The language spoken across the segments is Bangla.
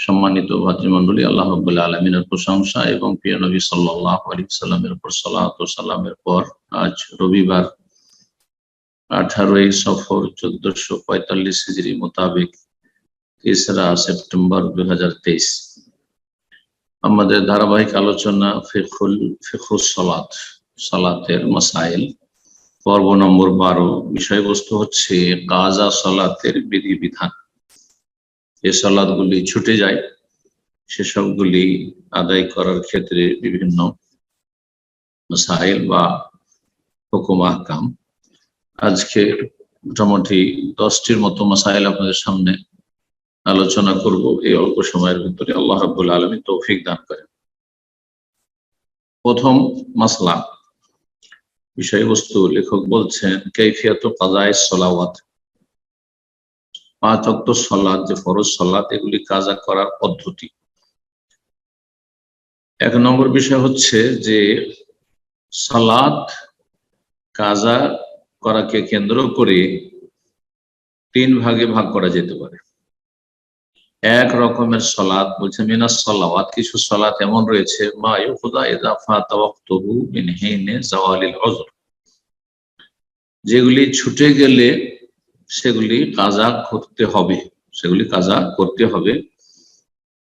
সম্মানিত ভাতৃমন্ডলী আল্লাহ রবুল্লা আলমিনের প্রশংসা এবং প্রিয় নবী সাল্লাহ আলী সাল্লামের উপর সালাত সাল্লামের পর আজ রবিবার আঠারোই সফর চোদ্দশো পঁয়তাল্লিশ হিজড়ি মোতাবেক তেসরা সেপ্টেম্বর দু হাজার তেইশ। আমাদের ধারাবাহিক আলোচনা ফেখুল ফেখুল সলাত, সালাতের মাসাইল। পর্ব নম্বর বারো বিষয়বস্তু হচ্ছে কাজা সলাতের বিধিবিধান। যে সলাদগুলি ছুটে যায়, সেসবগুলি আদায় করার ক্ষেত্রে বিভিন্ন সাইল বা হুকুম আহকাম। আজকে মোটামুটি দশটির মতো মাসাইল আপনাদের সামনে আলোচনা করব। এই অল্প সময়ের ভিতরে আল্লাহ রাবুল আলমী তৌফিক দান করেন। প্রথম মাসলা, বিষয়বস্তু লেখক বলছেন, কৈফিয়াত কাজায় সলাওয়াত? পাঁচ অক্ট সলাদ যে ফরজ সলাদ এগুলি কাজা করার পদ্ধতি। এক নম্বর বিষয় হচ্ছে যে সালাদ কাজা করাকে কেন্দ্র করে তিন ভাগে ভাগ করা যেতে পারে। এক রকমের সলাদ বলছে, মিনাস সলাওয়াত, কিছু সলাদ এমন রয়েছে মিন জাওয়ালিল যেগুলি ছুটে গেলে সেগুলি কাজা করতে হবে, সেগুলি কাজা করতে হবে।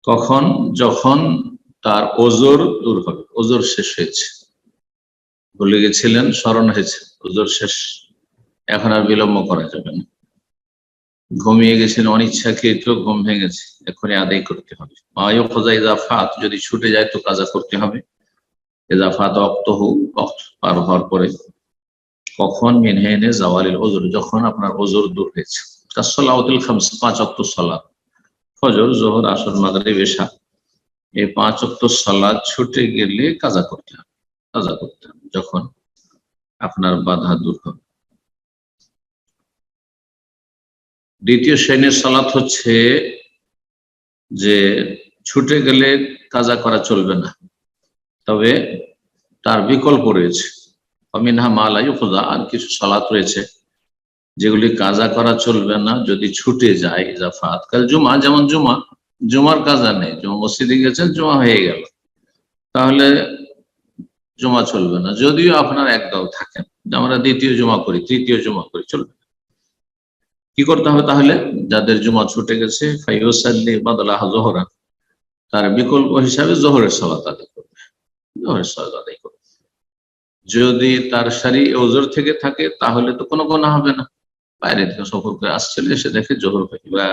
কখন যখন তার ওজোর দূর হবে, ওজোর শেষ হয়েছে। ভুলে গেছিলেন, স্মরণ হয়েছে, ওজোর শেষ। এখন আর বিলম্ব করা যাবে না। ঘুমিয়ে গেছেন, অনিচ্ছাকৃত ঘুম ভেঙে গেছে এখনই আদায় করতে হবে। মায়ও খোঁজা ইজাফাত যদি ছুটে যায় তো কাজা করতে হবে। ইজাফাত অক্ত হোক পার হওয়ার পরে। কখন মিনহেনে জাওয়ালিল ওজোর যখন আপনার ওজোর দূর হয়েছে। কাসলাউদ্দিল খামস, পাঁচ অক্ত সলাদ ফজর, জোহর, আসর মাদারে বেশা এই পাঁচ অক্ত সলাদ ছুটে গেলে কাজা করতে হবে। কাজা করতে হবে, যখন আপনার বাধা দূর হবে। দ্বিতীয় শ্রেণির সালাত হচ্ছে যে ছুটে গেলে কাজা করা চলবে না। তবে তার বিকল্প রয়েছে। অমিনহা মালাই খোদা আর কিছু সালাত রয়েছে যেগুলি কাজা করা চলবে না, যদি ছুটে যায় জাফাত কাল জুমা, যেমন জুমা, জুমার কাজা নেই, জুমা মসজিদে গেছেন জুমা হয়ে গেল। তাহলে জমা চলবে না, যদিও আপনার একদল থাকেন আমরা দ্বিতীয় জমা করি, তৃতীয় জমা করি, চলবে কি করতে হবে তাহলে? যাদের জমা ছুটে গেছে ফাইসাল্লি বাদলাহ জোহরা তার বিকল্প হিসাবে জোহরের সালাত আদায় করবে। জোহরের সালাত আদায় করবে। যদি তার সারি ওজোর থেকে থাকে, তাহলে তো কোনো গোনা হবে না। বাইরে থেকে সফর করে আসছিল এসে দেখে জোহর পাখি বা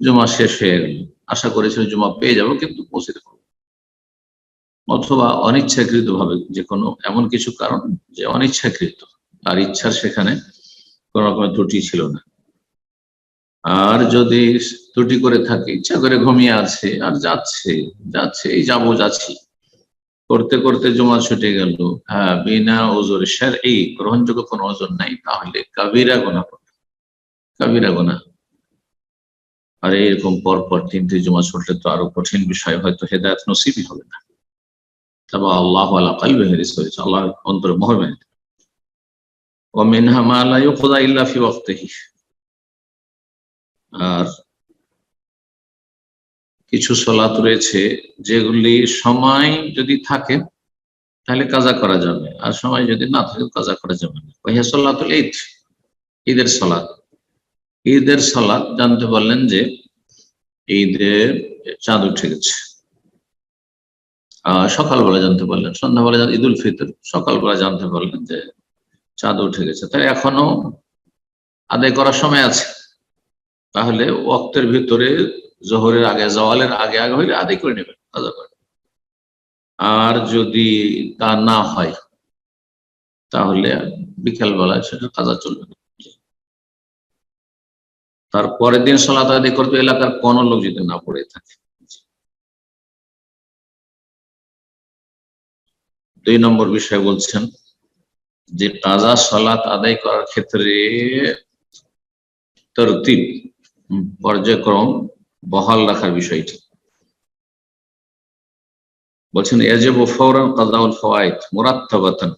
জমা শেষ হয়ে গেল। আশা করেছিল জমা পেয়ে যাব, কিন্তু পৌঁছতে পারব অথবা অনিচ্ছাকৃত ভাবে যে কোনো এমন কিছু কারণ যে অনিচ্ছাকৃত আর ইচ্ছার সেখানে কোন রকমের ত্রুটি ছিল না। আর যদি ত্রুটি করে থাকে, ইচ্ছা করে ঘুমিয়ে আছে, আর যাচ্ছে যাচ্ছে, এই যাব, যাচ্ছি। করতে করতে জমা ছুটে গেল। হ্যাঁ বিনা ওজোর স্যার এই গ্রহণযোগ্য কোনো ওজন নাই, তাহলে কাবিরা গোনা করবে কাবিরা গোনা। আর এরকম পর পর তিনটে জমা ছুটলে তো আরও কঠিন বিষয়, হয়তো হেদায়ত নসিবই হবে না। তবে আল্লাহ আল্লাহ কালবে হেরিস হয়েছে আল্লাহ অন্তরে মোহর মেনে ও মিনহা মালা খোদা ইল্লাফি ওয়াক্তেহি। আর কিছু সলাত রয়েছে যেগুলি সময় যদি থাকে, তাহলে কাজা করা যাবে। আর সময় যদি না থাকে, কাজা করা যাবে না। ওহিয়া সলাতুল ঈদ, ঈদের সলাদ ঈদের সলাদ জানতে পারলেন যে ঈদের চাঁদ উঠে গেছে। সকালবেলা জানতে পারলেন, সন্ধ্যাবেলা ঈদ উল ফিতর, সকালবেলা জানতে পারলেন যে চাঁদ উঠে গেছে। তাই এখনও আদায় করার সময় আছে। তাহলে ওক্তের ভিতরে জোহরের আগে, জওয়ালের আগে আগে হইলে আদায় করে নেবেন আদা করে আর যদি তা না হয়, তাহলে বিকালবেলা সেটা কাজা চলবে তারপরের দিন সলাত আদায় করতে এলাকার কোন লোক যদি না পড়ে থাকে। দুই নম্বর বিষয় বলছেন যে কাজা সলাত আদায় করার ক্ষেত্রে তরতিব পর্যায়ক্রম বহাল রাখার বিষয়টি। বলছেন এজেব ফৌরান কাজাউল ফওয়াইদ মুরাত্তাবাতান।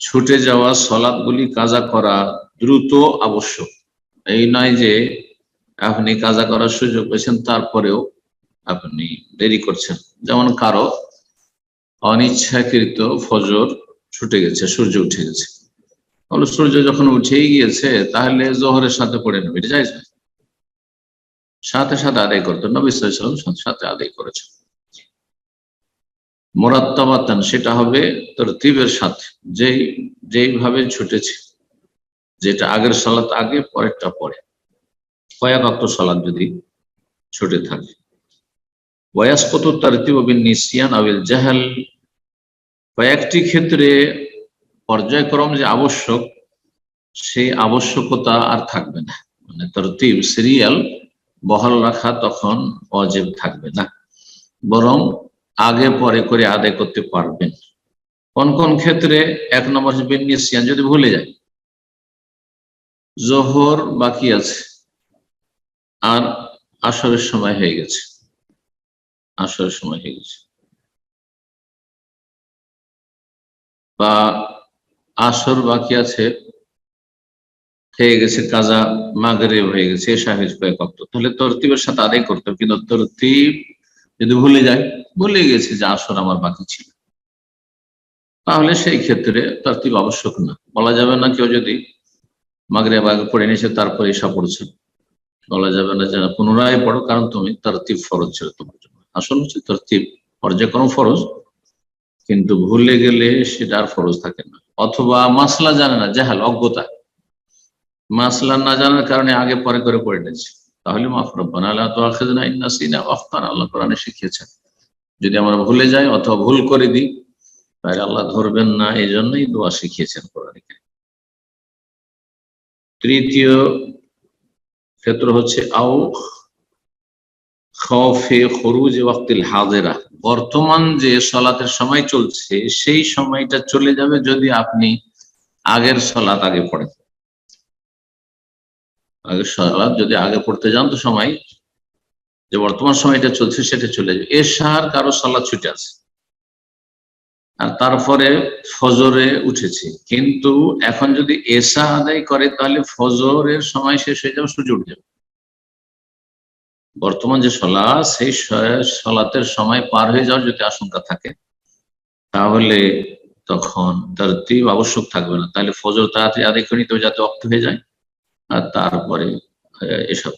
ছুটে যাওয়া সলাদগুলি কাজা করা দ্রুত আবশ্যক। এই নয় যে আপনি কাজা করার সুযোগ পেয়েছেন, তারপরেও আপনি দেরি করছেন। যেমন কারও অনিচ্ছাকৃত ফজর ছুটে গেছে, সূর্য উঠে গেছে। সূর্য যখন উঠেই গিয়েছে, তাহলে জোহরের সাথে পড়ে নেবে, এটা না সাথে সাথে আদায় করতো। নবী সাল্লাম সাথে সাথে আদায় করেছে মোরাত্তাবাতান, সেটা হবে তোর তীবের সাথে। যেই, যেইভাবে ছুটেছে, যেটা আগের সালাত আগে, পরেরটা পরে। কয়েক অক্ট সালাদ যদি ছুটে থাকে। বয়াসকত তারতিব নিসিয়ান আবিল জাহাল। কয়েকটি ক্ষেত্রে পর্যায়ক্রম যে আবশ্যক, সেই আবশ্যকতা আর থাকবে না। মানে তরতিব সিরিয়াল বহাল রাখা তখন অজেব থাকবে না। বরং আগে পরে করে আদায় করতে পারবেন। কোন কোন ক্ষেত্রে, এক নম্বর বিন নিসিয়ান, যদি ভুলে যায় জোহর বাকি আছে। আর আসরের সময় হয়ে গেছে। আসরের সময় হয়ে গেছে। বা আসর বাকি আছে হয়ে গেছে কাজা মাগরে হয়ে গেছে শাহিজ কয়েক অক্ট তাহলে তরতিবের সাথে আদায় করতে হবে, কিন্তু তরতিব যদি ভুলে যায়, ভুলে গেছে যে আসর আমার বাকি ছিল। তাহলে সেই ক্ষেত্রে তরতিব আবশ্যক না। বলা যাবে না কেউ যদি মাগরে আগে পড়ে নিয়েছে, তারপরে এসা পড়ছে। বলা যাবে না যে পুনরায় পড়ো, কারণ তুমি তরতিব ফরজ ছিল তোমার জন্য। আসল হচ্ছে তরতিব পর্যায়ক্রম ফরজ, কিন্তু ভুলে গেলে সেটা আর ফরজ থাকে না। অথবা মাসলা জানে না, জাহাল, অজ্ঞতা। মাসলা না জানার কারণে আগে পরে করে পড়ে নিয়েছে। তাহলে আল্লাহ আল্লাহ কোরআনে শিখিয়েছেন, যদি আমরা ভুলে যাই অথবা ভুল করে দিই, তাহলে আল্লাহ ধরবেন না এই জন্যই দোয়া শিখিয়েছেন কোরআনে তৃতীয় ক্ষেত্র হচ্ছে আও খফে খরুজ ওয়াক্তিল হাজেরা। বর্তমান যে সলাতের সময় চলছে, সেই সময়টা চলে যাবে যদি আপনি আগের সলাত আগে পড়েন। আগের সলাত যদি আগে পড়তে যান তো সময়, যে বর্তমান সময়টা চলছে সেটা চলে যাবে। এশার কারও সলাৎ ছুটে আছে আর তারপরে ফজরে উঠেছে। কিন্তু এখন যদি এসা আদায় করে, তাহলে ফজরের সময় শেষ হয়ে যাবে, সূর্য উঠে যাবে। বর্তমান যে সলা সেই সলাতের সময় পার হয়ে যাওয়ার যদি আশঙ্কা থাকে, তাহলে তখন তার তীব আবশ্যক থাকবে না। তাহলে ফজর তাড়াতাড়ি আদায় করে নিতে যাতে অক্ত হয়ে যায়। আর তারপরে এসব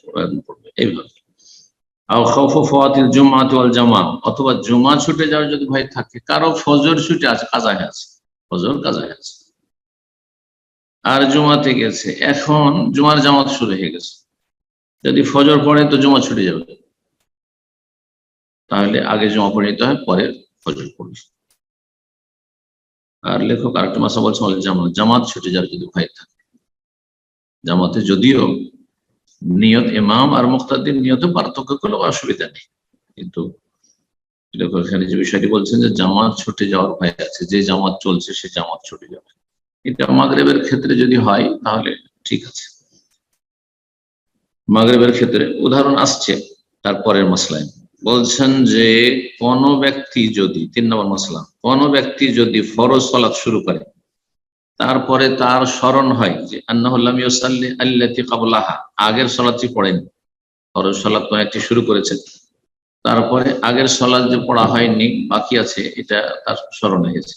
পড়বে। এইভাবে। অথবা জুমা ছুটে যাওয়ার যদি থাকে, কারও ফজর ছুটে আছে ফজর আর জুমাতে গেছে, এখন জুমার জামাত শুরু হয়ে গেছে। যদি ফজর তো ছুটে যাবে। তাহলে আগে জমা পড়ে নিতে হয়, পরে ফজর পড়বে। আর লেখক আরেকটা মাসা বলছে জামাত ছুটে যাওয়ার যদি ভয় থাকে। জামাতে যদিও নিয়ত ইমাম আর মুক্তাদির নিয়তে পার্থক্য কোনো অসুবিধা নেই। কিন্তু এখানে যে বিষয়টি বলছেন যে জামাত ছুটে যাওয়ার ভয় আছে, যে জামাত চলছে সে জামাত ছুটে যাবে। এটা মাগরেবের ক্ষেত্রে যদি হয়, তাহলে ঠিক আছে। মাগরেবের ক্ষেত্রে উদাহরণ আসছে, তারপরের মশলায় বলছেন যে কোন ব্যক্তি যদি, তিন নম্বর মশলা কোন ব্যক্তি যদি ফরজ সলাৎ শুরু করে তারপরে তার স্মরণ হয় যে আল্লাহ কাবলাহা আগের সলাৎটি পড়েনি ফরজ সলাৎ একটি শুরু করেছে তারপরে আগের সলাদ যে পড়া হয়নি, বাকি আছে, এটা তার স্মরণ হয়েছে।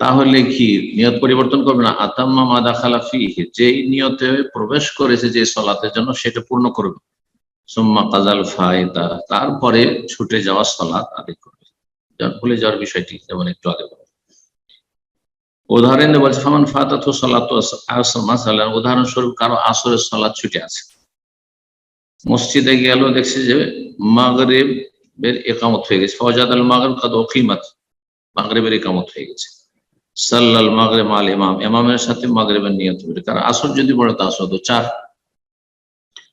তাহলে কি নিয়ত পরিবর্তন করবে না? আতাম্মা মাদা খালাফি যেই নিয়তে প্রবেশ করেছে যে সলাতের জন্য, সেটা পূর্ণ করবে। সোম্মা কাজাল ফায়দা, তারপরে ছুটে যাওয়া সলাৎ আদায় করবে। ভুলে যাওয়ার বিষয়টি যেমন একটু আগে বলব উদাহরণ বলছে, ফামান ফাতাত সলাত উদাহরণস্বরূপ কারও আসরের সলাৎ ছুটে আছে। মসজিদে গেল দেখছে যে মাগরেবের একামত হয়ে গেছে। ফজাদ আল মাগরেব কাদ ওকিমাত মাগরেবের একামত হয়ে গেছে। সাল্লাল মাগরেব আল ইমাম, ইমামের সাথে মাগরেবের নিয়ত হবে কারণ আসর যদি পড়ে তা আসর তো চার।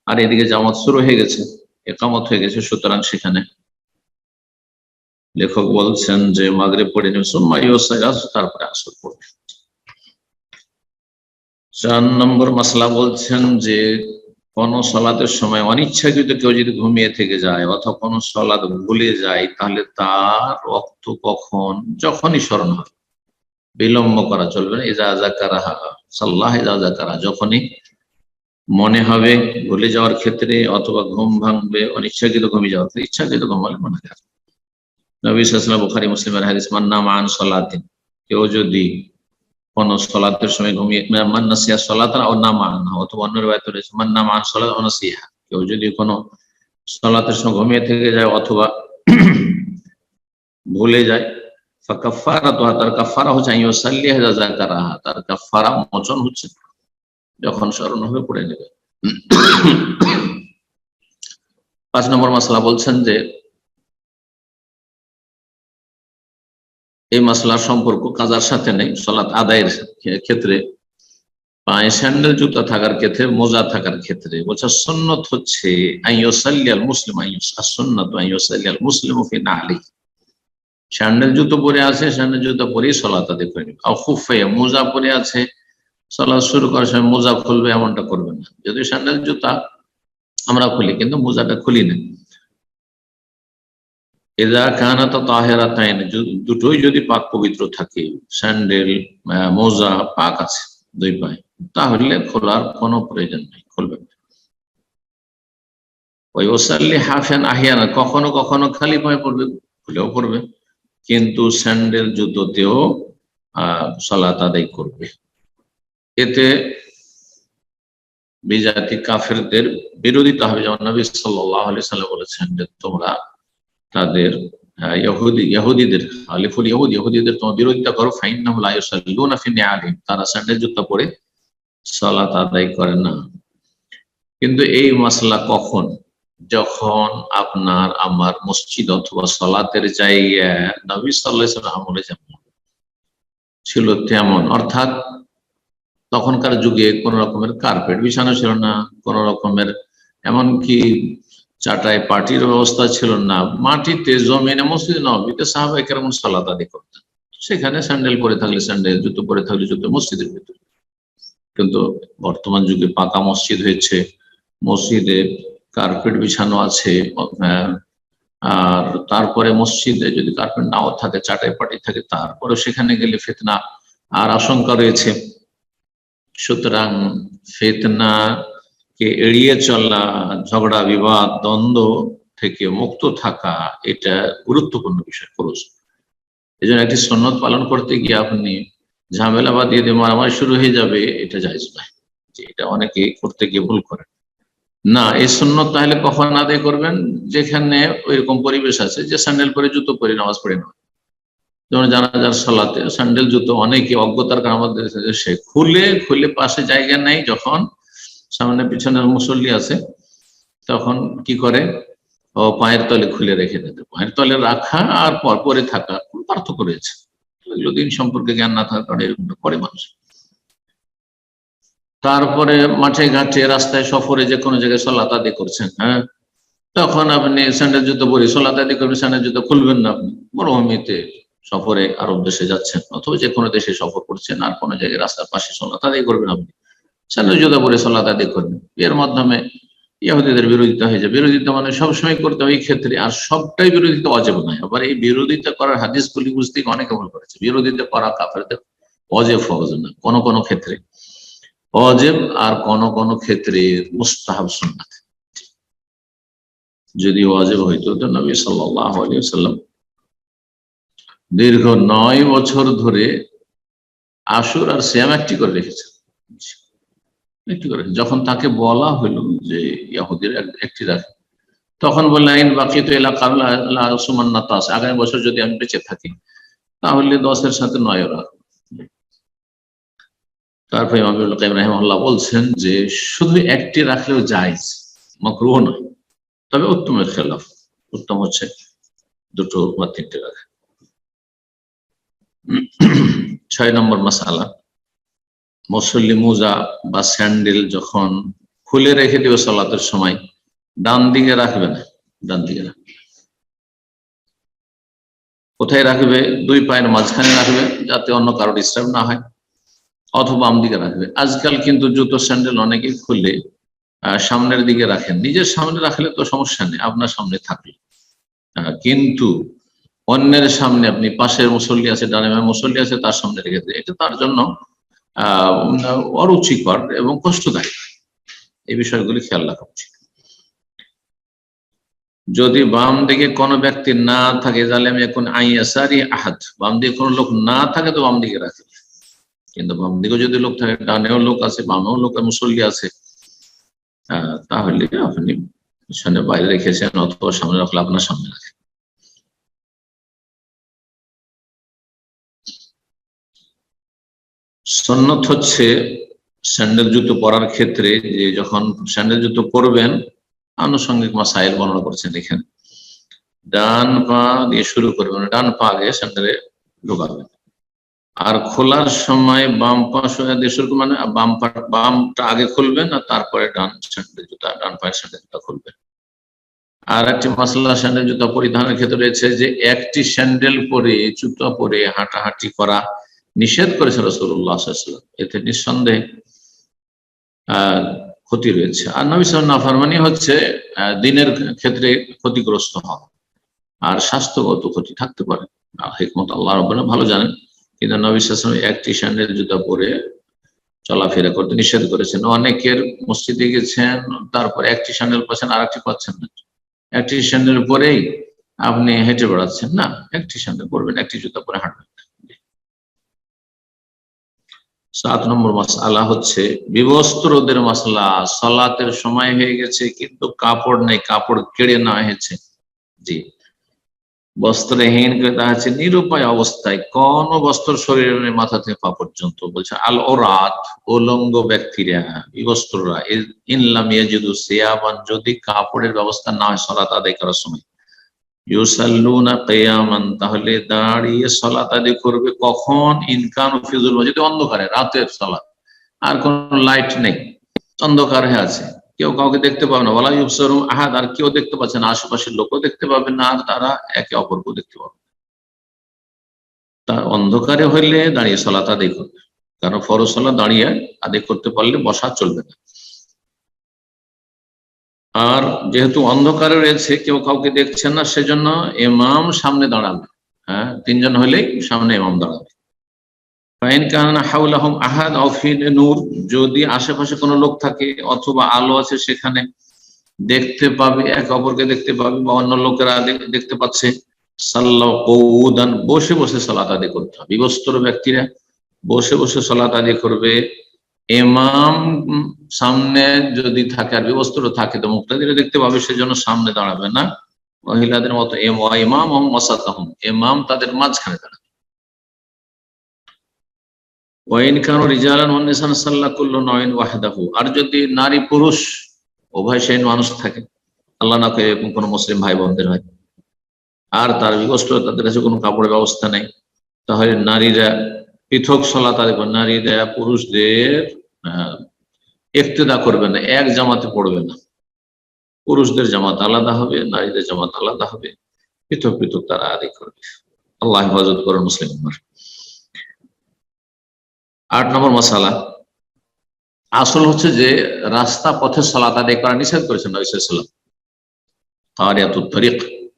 আর এদিকে জামাত শুরু হয়ে গেছে, একামত হয়ে গেছে, সুতরাং সেখানে লেখক বলছেন যে মাগরে পড়ে নেবে তারপরে আসর পড়বে। চার নম্বর মাসলা বলছেন যে, কোন সলাতের সময় অনিচ্ছাকৃত কেউ যদি ঘুমিয়ে থেকে যায় অথবা কোন সলাদ ভুলে যায়, তাহলে তার রক্ত কখন, যখনই স্মরণ হবে বিলম্ব করা চলবে না। ইজা কারা সাল্লাহ ইজা কারা যখনই মনে হবে ভুলে যাওয়ার ক্ষেত্রে অথবা ঘুম ভাঙবে, অনিচ্ছাকৃত ঘুমিয়ে যাওয়ার ইচ্ছাকৃত ঘুমালে মনে হয় নবী সাল্লাম বুখারি, মুসলিমের হাদিস মান্না মান সলাতিন কেউ যদি কোন সলাতের সময় ঘুমিয়ে মান্নাসিয়া সলাত ও না মান অথবা অন্য রায়ত রয়েছে মান্না মান সলাত অনসিহা কেউ যদি কোনো সলাতের সময় ঘুমিয়ে থেকে যায় অথবা ভুলে যায় কাফারা তো তার কাফারা হচ্ছে তার কাফারা মোচন হচ্ছে যখন স্মরণ হয়ে পড়ে নেবে। পাঁচ নম্বর মশলা বলছেন যে এই মাসলার সম্পর্ক কাজার সাথে নেই, সলাৎ আদায়ের ক্ষেত্রে। পায়ে স্যান্ডেল জুতা থাকার ক্ষেত্রে, মোজা থাকার ক্ষেত্রে। বলছে, সন্নত হচ্ছে আইসাল্লিয়াল মুসলিম আইস সন্নত আইসাল্লিয়াল মুসলিম না স্যান্ডেল জুতো পরে আছে, স্যান্ডেল জুতো পরেই সলাত আদায় করে নেবে। খুফে, মোজা পরে আছে। সলাৎ শুরু করার সময় মোজা খুলবে, এমনটা করবে না। যদি স্যান্ডেল জুতা আমরা খুলি, কিন্তু মোজাটা খুলি না। এদা কানা তো তাহেরা দুটোই যদি পাক পবিত্র থাকে, স্যান্ডেল মোজা, পাক আছে, দুই পায়ে, তাহলে খোলার কোনো প্রয়োজন নেই, খুলবে ওই ওসাল্লি হাফেন আহিয়ানা, কখনো কখনো খালি পায়ে পড়বে, খুলেও পড়বে, কিন্তু স্যান্ডেল জুতোতেও, আহ, সলাত আদায় করবে। এতে বিজাতি কাফেরদের বিরোধিতা হবে, যেমন নবী সাল্লাহ আলি সাল্লাম বলেছেন যে তোমরা তাদের ইহুদি ইহুদিদের আলিফুল ইহুদ ইহুদিদের তোমার বিরোধিতা করো ফাইন নাহুল আয়ুসাল্লুনা ফি নিআলিম তারা স্যান্ডেল জুতা পরে সালাত আদায় করে না। কিন্তু এই মশলা কখন? যখন আপনার আমার মসজিদ অথবা সলাতের জায়গা নবী সাল্লাহ আমলে যেমন ছিল তেমন, অর্থাৎ তখনকার যুগে কোন রকমের কার্পেট বিছানো ছিল না, কোন রকমের, এমনকি চাটাই পার্টির ব্যবস্থা ছিল না। মাটিতে জমিনে মসজিদ নবীতে সাহাবাই কেমন সালাত আদি করতেন। সেখানে স্যান্ডেল পরে থাকলে স্যান্ডেল, জুতো পরে থাকলে জুতো, মসজিদের ভিতরে। কিন্তু বর্তমান যুগে পাকা মসজিদ হয়েছে, মসজিদে কার্পেট বিছানো আছে আর তারপরে মসজিদে যদি কার্পেট নাও থাকে চাটাই পাটি থাকে তারপরে সেখানে গেলে ফেতনা আর আশঙ্কা রয়েছে। সুতরাং ফেতনা কে এড়িয়ে চলা, ঝগড়া, বিবাদ, দ্বন্দ্ব থেকে মুক্ত থাকা, এটা গুরুত্বপূর্ণ বিষয়, খরচ। এই জন্য একটি সন্ন্যত পালন করতে গিয়ে আপনি ঝামেলা বা দিয়ে দিয়ে মারামারি শুরু হয়ে যাবে, এটা যাইজ নয়। যে এটা অনেকে করতে গিয়ে ভুল করে না, এই সন্ন্যত তাহলে কখন আদায় করবেন? যেখানে ওইরকম পরিবেশ আছে যে স্যান্ডেল পরে জুতো পরে নামাজ পড়ে নেওয়া যেমন জানাজার সালাতে স্যান্ডেল, জুতো অনেকে অজ্ঞতার কারণ আমাদের সে খুলে খুলে পাশে জায়গা নেই যখন সামনে পিছনের মুসল্লি আছে, তখন কি করে? ও পায়ের তলে খুলে রেখে দেবে পায়ের তলে রাখা আর পর পরে থাকা কোন পার্থক্য রয়েছে। এগুলো দিন সম্পর্কে জ্ঞান না থাকার কারণে এরকমটা করে মানুষ। তারপরে মাঠে ঘাটে রাস্তায় সফরে যে কোনো জায়গায় সলাত আদি করছেন হ্যাঁ? তখন আপনি স্যান্ডেল জুতো পরে, সলাত আদি করবেন, স্যান্ডেল জুতো খুলবেন না আপনি। মরুভূমিতে সফরে আরব দেশে যাচ্ছেন, অথবা যে কোনো দেশে সফর করছেন, আর কোনো জায়গায় রাস্তার পাশে সলাত আদায় করবেন আপনি। জুতো পরে সলাত আদায় করবেন এর মাধ্যমে ইহুদিদের বিরোধিতা হয়ে যায় বিরোধিতা মানে সবসময় করতে হয় এই ক্ষেত্রে আর সবটাই বিরোধিতা অজেব নয়। আবার এই বিরোধিতা করার হাদিসগুলি বুঝতে অনেকে ভুল করেছে। বিরোধিতা করা কাফেরদের অজেব ফরজ না, কোনো কোনো ক্ষেত্রে। অজেব আর কোন কোন ক্ষেত্রে মুস্তাহাব সুন্নাত। যদি অজেব হইতো তো নবী সাল্লাম দীর্ঘ নয় বছর ধরে আসুর আর শ্যাম একটি করে রেখেছে একটি করে। যখন তাকে বলা হইল যে ইয়াহুদের একটি রাখে তখন বললেন বাকি তো এলাকা সুমান্নাত আছে আগামী বছর যদি আমি বেঁচে থাকি, তাহলে দশের সাথে নয় রাখব তারপরে ইব্রাহিম বলছেন যে, শুধু একটি রাখলেও যায় মকরুহ নয়, তবে উত্তমের খেলাফ। উত্তম হচ্ছে দুটো বা তিনটে রাখা। ছয় নম্বর মাসালা। মুসল্লি মোজা বা স্যান্ডেল যখন খুলে রেখে দিবে সলাতের সময় ডান দিকে রাখবে না ডান দিকে রাখবে। কোথায় রাখবে? দুই পায়ের মাঝখানে রাখবে যাতে অন্য কারও ডিস্টার্ব না হয় অথবা বাম দিকে রাখবে। আজকাল কিন্তু জুতো স্যান্ডেল অনেকে আহ, সামনের দিকে রাখেন। নিজের সামনে রাখলে তো সমস্যা নেই আপনার সামনে থাকলে। কিন্তু অন্যের সামনে আপনি পাশের মুসল্লি আছে ডানে মুসল্লি আছে তার সামনে রেখে এটা তার জন্য অরুচিকর এবং কষ্টদায়ক। এই বিষয়গুলি খেয়াল রাখা উচিত। যদি বাম দিকে কোনো ব্যক্তি না থাকে, তাহলে আমি এখন আইয়াসারি আহাত বাম দিকে কোনো লোক না থাকে, তো বাম দিকে রাখি। কিন্তু বাম দিকে যদি লোক থাকে, ডানেও লোক আছে, বামেও লোক, মুসল্লি আছে তাহলে আপনি পিছনে বাইরে রেখেছেন অথবা সামনে রাখলে আপনার সামনে রাখেন। সন্ন্যত হচ্ছে স্যান্ডেল জুতো পরার ক্ষেত্রে যে যখন স্যান্ডেল জুতো পরবেন আনুষঙ্গিক মাসাইল বর্ণনা করছেন এখানে। ডান পা দিয়ে শুরু করবেন ডান পা আগে স্যান্ডেলে ঢোকাবেন। আর খোলার সময় বাম পা দিয়ে শুরু করবেন, মানে বাম পা বামটা আগে খুলবেন আর তারপরে ডান স্যান্ডেল জুতা ডান পায়ের স্যান্ডেল জুতা খুলবেন। আর একটি মাসলা স্যান্ডেল জুতা পরিধানের ক্ষেত্রে রয়েছে যে একটি স্যান্ডেল পরে জুতা পরে হাঁটাহাঁটি করা নিষেধ করেছে রসুল্লাহ এতে নিঃসন্দেহে ক্ষতি রয়েছে। আর নবী সাল্লাম নাফরমানি হচ্ছে দিনের ক্ষেত্রে ক্ষতিগ্রস্ত হওয়া আর স্বাস্থ্যগত ক্ষতি থাকতে পারে। হিকমত আল্লাহ রব্বানা ভালো জানেন। কিন্তু নবী সাল্লাম একটি স্যান্ডেল জুতা পরে চলাফেরা করতে নিষেধ করেছেন। অনেকের মসজিদে গেছেন, তারপর একটি স্যান্ডেল পাচ্ছেন আর একটি পাচ্ছেন না। একটি স্যান্ডেল পরেই আপনি হেঁটে বেড়াচ্ছেন না, একটি স্যান্ডেল পরবেন, একটি জুতা পরে হাঁটবেন। সাত নম্বর মাসালা হচ্ছে, বিবস্ত্রদের মাসলা, সলাতের সময় হয়ে গেছে, কিন্তু কাপড় নেই, কাপড় কেড়ে নেওয়া হয়েছে। জি। বস্ত্রহীন ক্রেতা আছে নিরুপায় অবস্থায়, কোন বস্ত্র শরীরে নেই মাথা থেকে পা পর্যন্ত বলছে আল ওরাত উলঙ্গ ব্যক্তিরা, বিবস্ত্ররা ইন- ইনলাম ইয়াজিদু সিয়াবান যদি কাপড়ের ব্যবস্থা না হয়, সলাত আদায় করার সময়। তাহলে দাঁড়িয়ে সলাত আদায় করবে কখন? ইনকান ফিজুল যদি অন্ধকারে, রাতের সলাত। আর কোন লাইট নেই, অন্ধকার হয়ে আছে। কেউ কাউকে দেখতে পাবে না। বলা ইউসরুম আহাদ, আর কেউ দেখতে পাচ্ছে না। আশেপাশের লোকও দেখতে পাবে না, আর তারা একে অপরকেও দেখতে পাবে না। তা অন্ধকারে হইলে দাঁড়িয়ে সলাত আদায় করবে। কারণ ফরজ দাঁড়িয়ে আদায় করতে পারলে বসা চলবে না। আর যেহেতু অন্ধকারে রয়েছে, কেউ কাউকে দেখছেন না, সেজন্য ইমাম সামনে দাঁড়াবে। হ্যাঁ তিনজন হলেই সামনে ইমাম দাঁড়াবে। ফাইন কানা হাউলাহুম আহাদ আও ফি নূর, যদি আশেপাশে কোনো লোক থাকে অথবা আলো আছে সেখানে দেখতে পাবে, এক অপরকে দেখতে পাবে বা অন্য লোকেরা দেখ- দেখতে পাচ্ছে, সাল্লাহ কৌদান, বসে বসে সালাত আদায় করতে হবে। বিবস্ত্র ব্যক্তিরা বসে বসে সালাত আদায় করবে। এমাম সামনে যদি থাকে আর বিবস্ত্র থাকে, তো মুক্তাদিরা দেখতে পাবে সেজন্য সামনে দাঁড়াবে, না? মহিলাদের মতো এম ও মাসাতাহম এমাম তাদের মাঝখানে দাঁড়াবে। ওয়াইন কানু রিজালান সাল্লাহ কুল্লু নয়ন ওয়াহদাহু। আর যদি নারী পুরুষ, উভয় মানুষ থাকে, আল্লাহ না করে এরকম কোনো মুসলিম ভাই বোনদের হয়। আর তার বিবস্ত্র, তাদের কাছে কোনো কাপড়ের ব্যবস্থা নেই। তাহলে নারীরা পৃথক সলা তাদের নারীরা পুরুষদের, আহ, ইফতেদা করবে না, এক জামাতে পড়বে না। পুরুষদের জামাত আলাদা হবে, নারীদের জামাত আলাদা হবে, পৃথক পৃথক তারা আদায় করবে। আল্লাহ হেফাজত করেন মুসলিম। আট নম্বর মশালা, আসল হচ্ছে যে রাস্তা পথে সালাত আদায় করা নিষেধ করেছেন নবিসাল্লাম তার এত তরিক।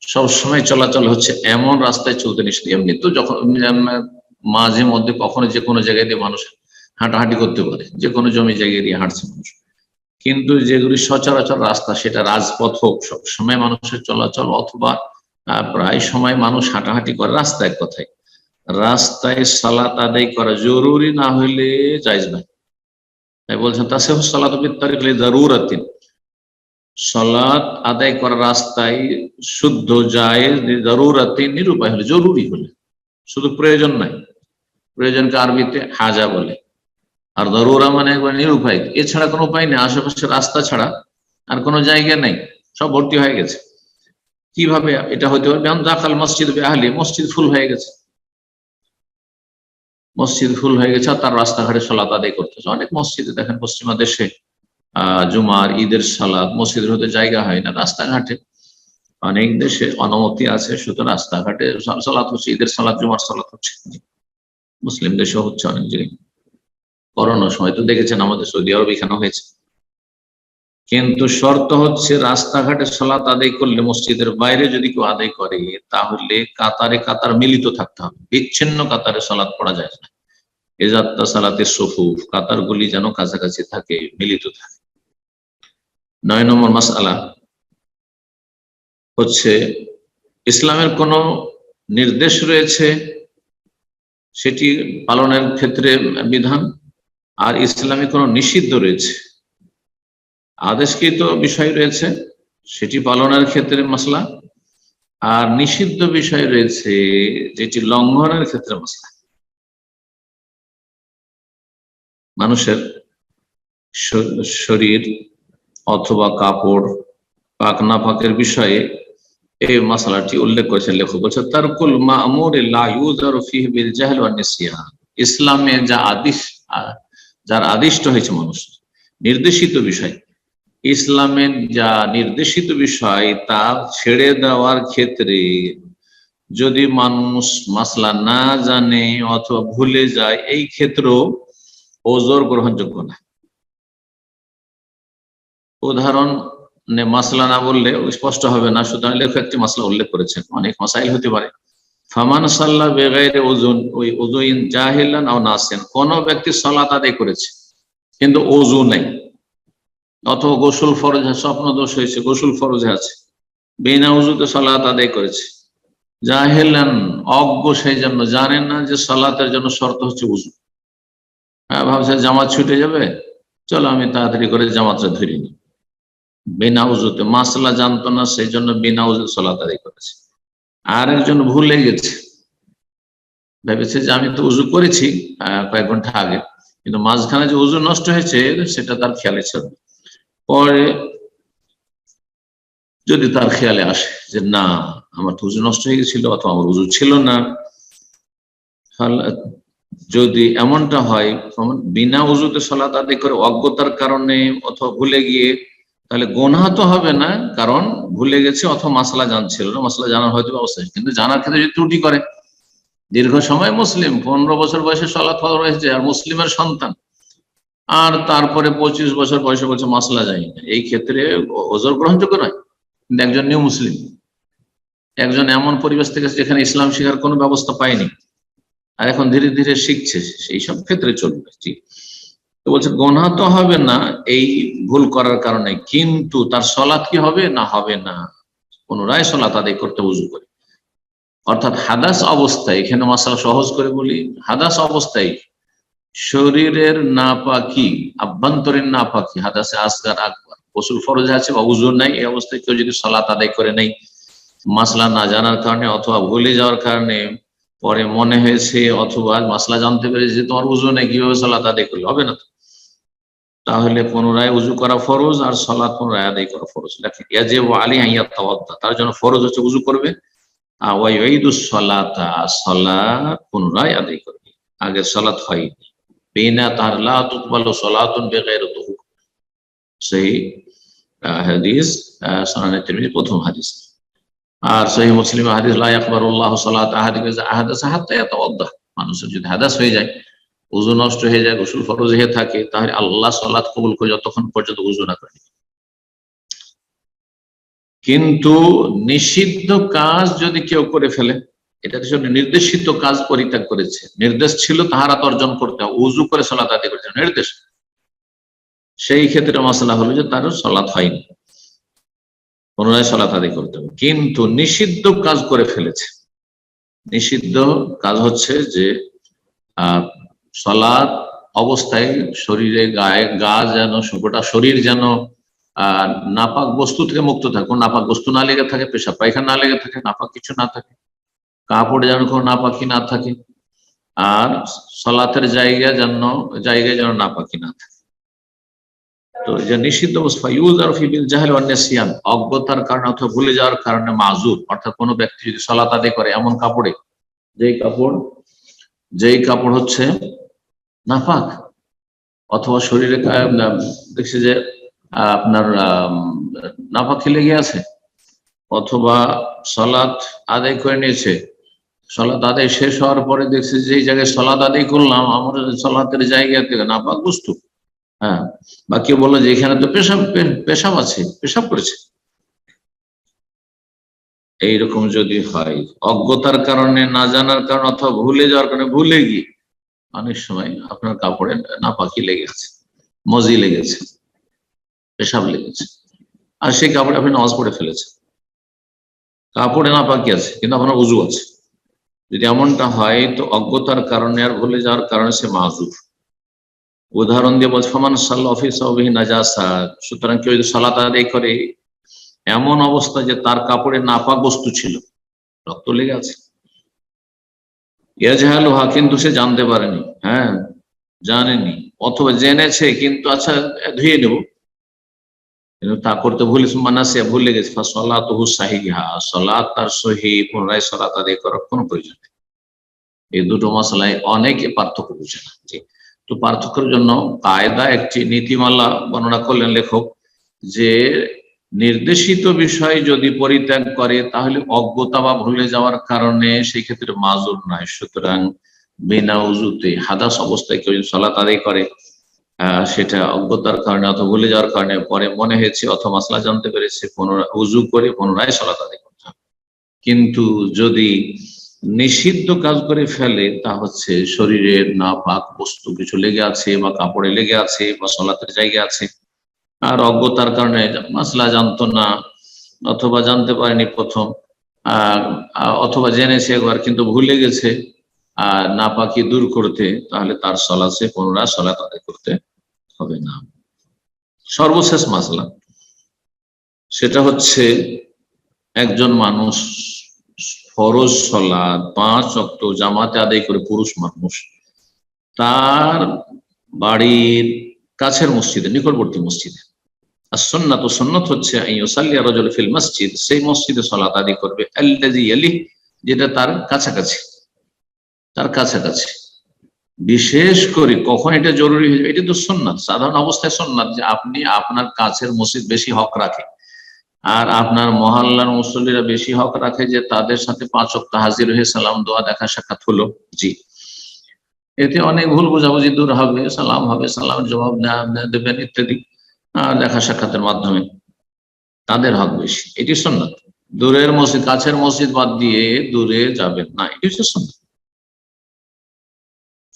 সবসময় চলাচল হচ্ছে এমন রাস্তায় চলতে নিষেধ। এমনি তো যখন মাঝে মধ্যে কখনো যে কোনো জায়গায় দিয়ে মানুষ হাঁটাহাঁটি করতে পারে, যে কোনো জমি জায়গায় দিয়ে হাঁটছে মানুষ। কিন্তু যেগুলি সচরাচর রাস্তা, সেটা রাজপথ হোক, সবসময় মানুষের চলাচল অথবা প্রায় সময় মানুষ হাঁটাহাঁটি করে রাস্তা এক কথায়। রাস্তায় সালাত আদায় করা জরুরি না হইলে যাইজ না তাই বলছেন তা তাসে সালাত জরুরাতিন সালাত আদায় করা রাস্তায় শুদ্ধ যায় জরুরাতিন নিরুপায় হলে জরুরি হলে। শুধু প্রয়োজন নাই। প্রয়োজনকে আরবিতে হাজা বলে। আর দরুরা মানে একবার নিরুপায়। এছাড়া কোনো উপায় নেই, আশেপাশে রাস্তা ছাড়া আর কোনো জায়গা নেই, সব ভর্তি হয়ে গেছে। কীভাবে এটা হতে পারবে? দাখাল মসজিদ বেহালি মসজিদ ফুল হয়ে গেছে। মসজিদ ফুল হয়ে গেছে তার রাস্তাঘাটে সালাত আদায় করতেছে। অনেক মসজিদে দেখেন পশ্চিমা দেশে, আহ, জুমার, ঈদের সালাদ মসজিদের হতে জায়গা হয় না, রাস্তাঘাটে অনেক দেশে অনুমতি আছে শুধু রাস্তাঘাটে সালাত হচ্ছে, ঈদের সালাত, জুমার সালাত হচ্ছে। মুসলিম দেশে হচ্ছে অনেক জায়গায় করোনার সময় তো দেখেছেন আমাদের সৌদি আরব এখানে হয়েছে। কিন্তু শর্ত হচ্ছে রাস্তাঘাটে সালাত আদায় করলে মসজিদের বাইরে যদি কেউ আদায় করে, তাহলে কাতারে কাতার মিলিত থাকতে হবে। বিচ্ছিন্ন কাতারে সালাত পড়া যায় না। এজাত্তা সালাতের সফুফ, কাতার গুলি যেন কাছাকাছি থাকে, মিলিত থাকে। নয় নম্বর মাসালা হচ্ছে, ইসলামের কোন নির্দেশ রয়েছে সেটি পালনের ক্ষেত্রে বিধান। আর ইসলামে কোনো নিষিদ্ধ রয়েছে। আদেশকৃত বিষয় রয়েছে, সেটি পালনের ক্ষেত্রে মশলা আর নিষিদ্ধ বিষয় রয়েছে, যেটি লঙ্ঘনের ক্ষেত্রে মশলা মানুষের শরীর অথবা কাপড় পাক না পাকের বিষয়ে এই মশলাটি উল্লেখ করেছেন লেখক, বলছে, তারকুল মামুর ইসলামে যা আদিশ, যার আদিষ্ট হয়েছে মানুষ, নির্দেশিত বিষয় ইসলামের যা নির্দেশিত বিষয় তা ছেড়ে দেওয়ার ক্ষেত্রে যদি মানুষ মাসলা না জানে অথবা ভুলে যায়, এই ক্ষেত্রেও ওজোর গ্রহণযোগ্য না। উদাহরণ মাসলা না বললে স্পষ্ট হবে না, সুতরাং লেখক একটি মাসলা উল্লেখ করেছেন, অনেক মাসাইল হতে পারে। ফামান সাল্লাহ বেগাইরে ওজন ওই ওজুইন জাহিলান ও নাসেন, কোন ব্যক্তি সালাত আদায় করেছে, কিন্তু ওজু নেই, অথবা গোসল ফরজ, স্বপ্ন দোষ হয়েছে, গোসল ফরজে আছে, বিনা উজুতে সালাত আদায় করেছে, জাহেলান অজ্ঞ সেই জন্য জানেন না যে সালাতের জন্য শর্ত হচ্ছে উজু হ্যাঁ ভাবছে জামাত ছুটে যাবে, চলো আমি তাড়াতাড়ি করে জামাতটা ধরি নি বিনা উজুতে মাসলা জানতো না সেই জন্য বিনা উজু সালাত আদায় করেছে। আর একজন ভুলে গেছে। ভেবেছে যে আমি তো উজু করেছি কয়েক ঘণ্টা আগে, কিন্তু মাঝখানে যে উজু নষ্ট হয়েছে, সেটা তার খেয়ালে ছিল পরে যদি তার খেয়ালে আসে যে না, আমার তো উজু নষ্ট হয়ে গেছিল অথবা আমার উজু ছিল না যদি এমনটা হয় বিনা উজুতে সলাত আদায় করে অজ্ঞতার কারণে অথবা ভুলে গিয়ে তাহলে গোনা তো হবে না, কারণ ভুলে গেছে অথবা মাসলা জানছিল না মশলা জানার হয়তো অবস্থা কিন্তু জানার ক্ষেত্রে যদি ত্রুটি করে, দীর্ঘ সময় মুসলিম, পনেরো বছর বয়সে সলাৎ রয়েছে আর মুসলিমের সন্তান, আর তারপরে পঁচিশ বছর বয়সে বলছে মশলা যায় না এই ক্ষেত্রে ওজোর গ্রহণযোগ্য নয়। কিন্তু একজন নিউ মুসলিম, একজন এমন পরিবেশ থেকে যেখানে ইসলাম শেখার কোনো ব্যবস্থা পায়নি, আর এখন ধীরে ধীরে শিখছে, সেই সব ক্ষেত্রে চলবে। জি। তো বলছে, গোনা তো হবে না, এই ভুল করার কারণে, কিন্তু তার সলাৎ কি হবে? না হবে না। পুনরায় সলাৎ আদায় করতে উজু করে। অর্থাৎ হাদাস অবস্থায়, এখানে মশালা সহজ করে বলি, হাদাস অবস্থায় শরীরের নাপাকি, আভ্যন্তরীণ না নাপাকি, হাদাসে আসগার আকবর। পশুর ফরজ আছে বা উজুর নাই, এই অবস্থায় কেউ যদি সলাত আদায় করে নেই, মাসলা না জানার কারণে অথবা ভুলে যাওয়ার কারণে, পরে মনে হয়েছে অথবা মাসলা জানতে পেরেছে তোমার উজু নেই, কীভাবে সলাত আদায় করলে? হবে না তাহলে পুনরায় উজু করা ফরজ আর সলাৎ পুনরায় আদায় করা ফরজ। দেখেন ইয়াজে ও আলী হাইয়া তাওয়াদ্দা তার জন্য ফরজ হচ্ছে উজু করবে। আর ওয়াইদুস সলাতা সলা পুনরায় আদায় করবে। আগে সলাৎ হয়নি বিনা তার লা তুকবালু সলাতুন বেগাইরতুহু সেই হাদিস সুনানে তিরমিজি প্রথম হাদিস। আর সহি মুসলিম হাদিস, লা ইয়াকবারুল্লাহ সালাত আহাদিস আহাদাস হাত্তা ইয়াতাওয়াদ্দা। মানুষের যদি হাদাস হয়ে যায় উজু নষ্ট হয়ে যায়, গোসল ফরজ হয়ে থাকে, তাহলে আল্লাহ সালাত কবুল করে যতক্ষণ পর্যন্ত উজু না করে কিন্তু নিষিদ্ধ কাজ যদি কেউ করে ফেলে, এটা তো নির্দেশিত কাজ পরিত্যাগ করেছে। নির্দেশ ছিল তাহারা অর্জন করতে উজু করে সলাত আদায় করেছে নির্দেশ। সেই ক্ষেত্রে মশলা হলো যে তার সলাৎ হয়নি। পুনরায় সলাত আদায় করতে হবে। কিন্তু নিষিদ্ধ কাজ করে ফেলেছে। নিষিদ্ধ কাজ হচ্ছে যে সলাদ অবস্থায় শরীরে গায়ে, গা যেন গোটা শরীর যেন নাপাক বস্তু থেকে মুক্ত থাকে। কোনো নাপাক বস্তু না লেগে থাকে পেশা পায়খানা না লেগে থাকে, নাপাক কিছু না থাকে। কাপড়ে যেন কোনো নাপাকি না থাকে। আর সলাতের জায়গা যেন, জায়গায় যেন নাপাকি না থাকে। তো যে নিষিদ্ধ অবস্থা ইউজ আর ফিবিল জাহেল অন্যাসিয়ান অজ্ঞতার কারণে অথবা ভুলে যাওয়ার কারণে মাজুর। অর্থাৎ কোনো ব্যক্তি যদি সলাত আদায় করে এমন কাপড়ে, যেই কাপড় যেই কাপড় হচ্ছে নাফাক, অথবা শরীরে দেখছি যে আপনার নাফাক খেলে গিয়ে আছে? অথবা সলাৎ আদায় করে নিয়েছে। সলাৎ আদায় শেষ হওয়ার পরে দেখছে যে, এই জায়গায় সলাৎ আদায় করলাম, আমার সলাতের জায়গা থেকে না পাক বস্তু। হ্যাঁ বা কেউ বলল যে, এখানে তো পেশাব পেশাব আছে, পেশাব করেছে। এইরকম যদি হয়, অজ্ঞতার কারণে, না জানার কারণে, অথবা ভুলে যাওয়ার কারণে, ভুলে গিয়ে অনেক সময় আপনার কাপড়ে নাপাকি লেগেছে, মজি লেগেছে, পেশাব লেগেছে। আর সেই কাপড়ে আপনি নামাজ পড়ে ফেলেছেন। কাপড়ে নাপাকি আছে, কিন্তু আপনার উজু আছে। যদি এমনটা হয়, তো অজ্ঞতার কারণে আর ভুলে যাওয়ার কারণে সে মাজুর উদাহরণ দিয়ে বলছে, ফমান সাল্লা অফিস সুতরাং কেউ যদি সালাত আদায় করে, এমন অবস্থা যে তার কাপড়ে নাপাক বস্তু ছিল, রক্ত লেগে আছে। ইয়াজহাল হা কিন্তু সে জানতে পারেনি। হ্যাঁ জানেনি। অথবা জেনেছে, কিন্তু আচ্ছা ধুয়ে নেব। কিন্তু তা করতে ভুলে মানাসে, ভুলে গেছে সলাত হু সাহিহা, সলাত তার সহি, পুনরায় সলাত আদায় করার কোনো প্রয়োজন নেই। এই দুটো মশলায় অনেকে পার্থক্য বুঝে না। জি। তো পার্থক্যের জন্য কায়দা একটি নীতিমালা বর্ণনা করলেন লেখক যে নির্দেশিত বিষয় যদি পরিত্যাগ করে, তাহলে অজ্ঞতা বা ভুলে যাওয়ার কারণে সেই ক্ষেত্রে মাজুর নয় সুতরাং বিনা উজুতে, হাদাস অবস্থায় কেউ সলাত আদায় করে সেটা অজ্ঞতার কারণে অথবা ভুলে যাওয়ার কারণে পরে মনে হয়েছে অথবা মাসলা জানতে পেরেছে, পুনরায় উজু করে পুনরায় সলাত আদায় করতে কিন্তু যদি নিষিদ্ধ কাজ করে ফেলে, তা হচ্ছে শরীরের না পাক বস্তু কিছু লেগে আছে বা কাপড়ে লেগে আছে বা সলাতের জায়গা আছে আর অজ্ঞতার কারণে মাসলা জানতো না, অথবা জানতে পারেনি প্রথম। অথবা জেনেছে একবার, কিন্তু ভুলে গেছে। না পাকি দূর করতে, তাহলে তার সলাসে পুনরায় সলা আদায় করতে হবে না। সর্বশেষ মাসলা। সেটা হচ্ছে, একজন মানুষ ফরজ সলাদ পাঁচ অক্ট জামাতে আদায় করে পুরুষ মানুষ, তার বাড়ির কাছের মসজিদে, নিকটবর্তী মসজিদে আর সন্ন্যত সন্ন্যত হচ্ছে ফিল মসজিদ, সেই মসজিদে সলাত আদি করবে। যেটা তার কাছাকাছি তার কাছাকাছি। বিশেষ করে কখন এটা জরুরি হয়ে যাবে, এটা তো সন্ন্যত সাধারণ অবস্থায় সন্ন্যত যে আপনি আপনার কাছের মসজিদ বেশি হক রাখে। আর আপনার মহল্লার মুসল্লিরা বেশি হক রাখে যে তাদের সাথে পাঁচ অক্ট হাজির হয়ে সালাম, দোয়া, দেখা, সাক্ষাৎ হলো। জি। এতে অনেক ভুল বোঝাবুঝি দূর হবে, সালাম হবে সালাম জবাব দেবেন ইত্যাদি। দেখা সাক্ষাতের মাধ্যমে তাদের হক বেশি। এটি সন্ন্যত দূরের মসজিদ, কাছের মসজিদ বাদ দিয়ে দূরে যাবেন না, এটি হচ্ছে সন্ন্যত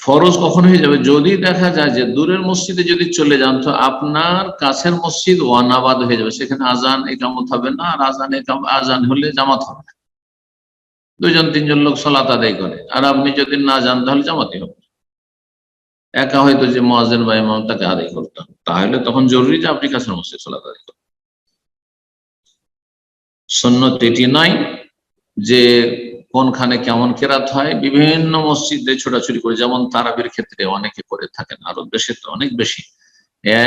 ফরজ কখন হয়ে যাবে? যদি দেখা যায় যে দূরের মসজিদে যদি চলে যান, তো আপনার কাছের মসজিদ ওয়ানাবাদ হয়ে যাবে। সেখানে আজান একামত হবে না, আর আজান একাম আজান হলে জামাত হবে। না দুজন, তিনজন লোক সলাত আদায় করে। আর আপনি যদি না যান, তাহলে জামাতই হবে। একা হয়তো যে মহাজেন বা ইমাম তাকে আদায় করতাম। তাহলে তখন জরুরি যে আপনি কাছের মসজিদ সলাত আদায় করতেন। সন্ন্যত এটি নয় যে কোনখানে কেমন কেরাত হয়, বিভিন্ন মসজিদে ছোটাছুটি করে, যেমন তারাবির ক্ষেত্রে অনেকে করে থাকেন, আরও দেশে তো, অনেক বেশি।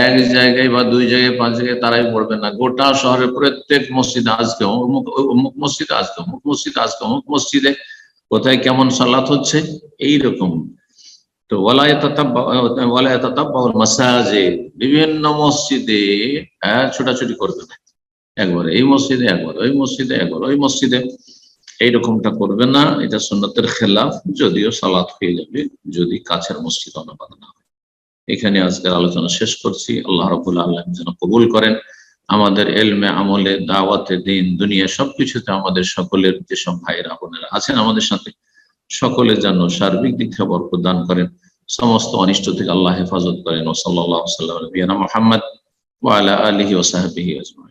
এক জায়গায় বা দুই জায়গায়, পাঁচ জায়গায় তারাই পড়বে না। গোটা শহরের প্রত্যেক মসজিদে আজকে, অমুক অমুক মসজিদে আজকে, অমুক মসজিদে আজকে, অমুক মসজিদে কোথায় কেমন সালাত হচ্ছে এই রকম তো মাসাজে বিভিন্ন মসজিদে হ্যাঁ ছোটাছুটি করবে না। একবার, এই মসজিদে একবার, ওই মসজিদে একবার, ওই মসজিদে। এইরকমটা করবে না, এটা সুন্নতের খেলাফ, যদিও সালাত হয়ে যাবে, যদি কাছের মসজিদ অনুবাদ না হয়। এখানে আজকের আলোচনা শেষ করছি। আল্লাহ রবুল আল্লাহ যেন কবুল করেন। আমাদের এলমে আমলে, দাওয়াতে, দিন, দুনিয়া, সবকিছুতে আমাদের সকলের, যেসব ভাইরা বোনেরা আছেন আমাদের সাথে সকলের জন্য সার্বিক দীক্ষা বর প্রদান দান করেন। সমস্ত অনিষ্ট থেকে আল্লাহ হেফাজত করেন। ও মোহাম্মদ ওয়ালা আলহি ওসাহাবিহি আজমাইন।